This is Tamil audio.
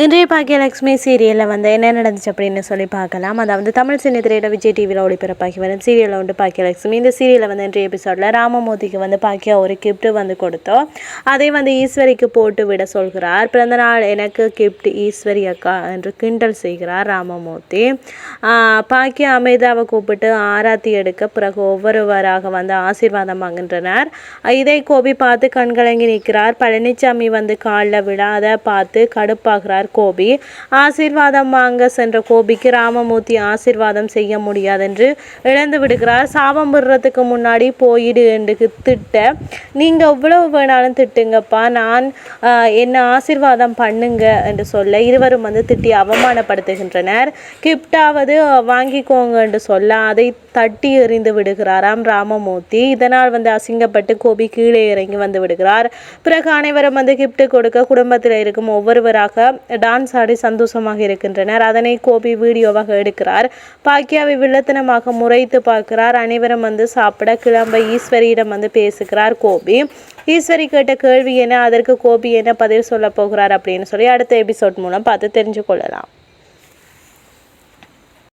இன்றைய பாக்கியலட்சுமி சீரியலில் வந்து என்ன நடந்துச்சு அப்படின்னு சொல்லி பார்க்கலாம். அதாவது தமிழ் சின்னத்திரையிட விஜய் டிவியில் ஒளிபரப்பாகி வரும் சீரியலில் வந்து பாக்கியலட்சுமி இந்த சீரியலில் வந்து இன்றைய எபிசோடில் ராமமூர்த்திக்கு வந்து பாக்கியா ஒரு கிஃப்ட் வந்து கொடுத்தோம். அதை வந்து ஈஸ்வரிக்கு போட்டு விட சொல்கிறார். பிறந்த நாள் எனக்கு கிஃப்ட் ஈஸ்வரி அக்கா என்று கிண்டல் செய்கிறார் ராமமூர்த்தி. பாக்கியா அமிதாவை கூப்பிட்டு ஆராத்தி எடுக்க பிறகு ஒவ்வொருவராக வந்து ஆசீர்வாதம் வாங்குகின்றனர். இதை கோபி பார்த்து கண்கலங்கி நிற்கிறார். பழனிசாமி வந்து காலில் விழாத பார்த்து கடுப்பாகிறார். கொண்டார் கோபி. ஆசீர்வாதம் வாங்க சென்ற கோபிக்கு ராமமூர்த்தி ஆசீர்வாதம் செய்ய முடியாது என்று இழந்து விடுகிறார். சாபம் விடுறதுக்கு முன்னாடி போயிடு என்று திட்ட நீங்கள் எவ்வளவு வேணாலும் திட்டுங்கப்பா. நான் என்ன ஆசீர்வாதம் பண்ணுங்க என்று சொல்ல இருவரும் வந்து திட்டி அவமானப்படுத்துகின்றனர். கிப்டாவது வாங்கிக்கோங்க என்று சொல்ல அதை தட்டி எறிந்து விடுகிறாராம் ராமமூர்த்தி. இதனால் வந்து அசிங்கப்பட்டு கோபி கீழே இறங்கி வந்து விடுகிறார். பிறகு அனைவரும் வந்து கிஃப்ட் கொடுக்க குடும்பத்தில் இருக்கும் ஒவ்வொருவராக டான்ஸ் ஆடி சந்தோஷமாக இருக்கின்றனர். அதனை கோபி வீடியோவாக எடுக்கிறார். பாக்கியாவை வில்லத்தனமாக முறைத்து பார்க்கிறார். அனைவரும் வந்து சாப்பிட கிளம்ப ஈஸ்வரியிடம் வந்து பேசுகிறார் கோபி. ஈஸ்வரி கேட்ட கேள்வி என்ன? அதற்கு கோபி என்ன பதில் சொல்ல போகிறார் அப்படின்னு சொல்லி அடுத்த எபிசோட் மூலம் பார்த்து தெரிஞ்சு கொள்ளலாம்.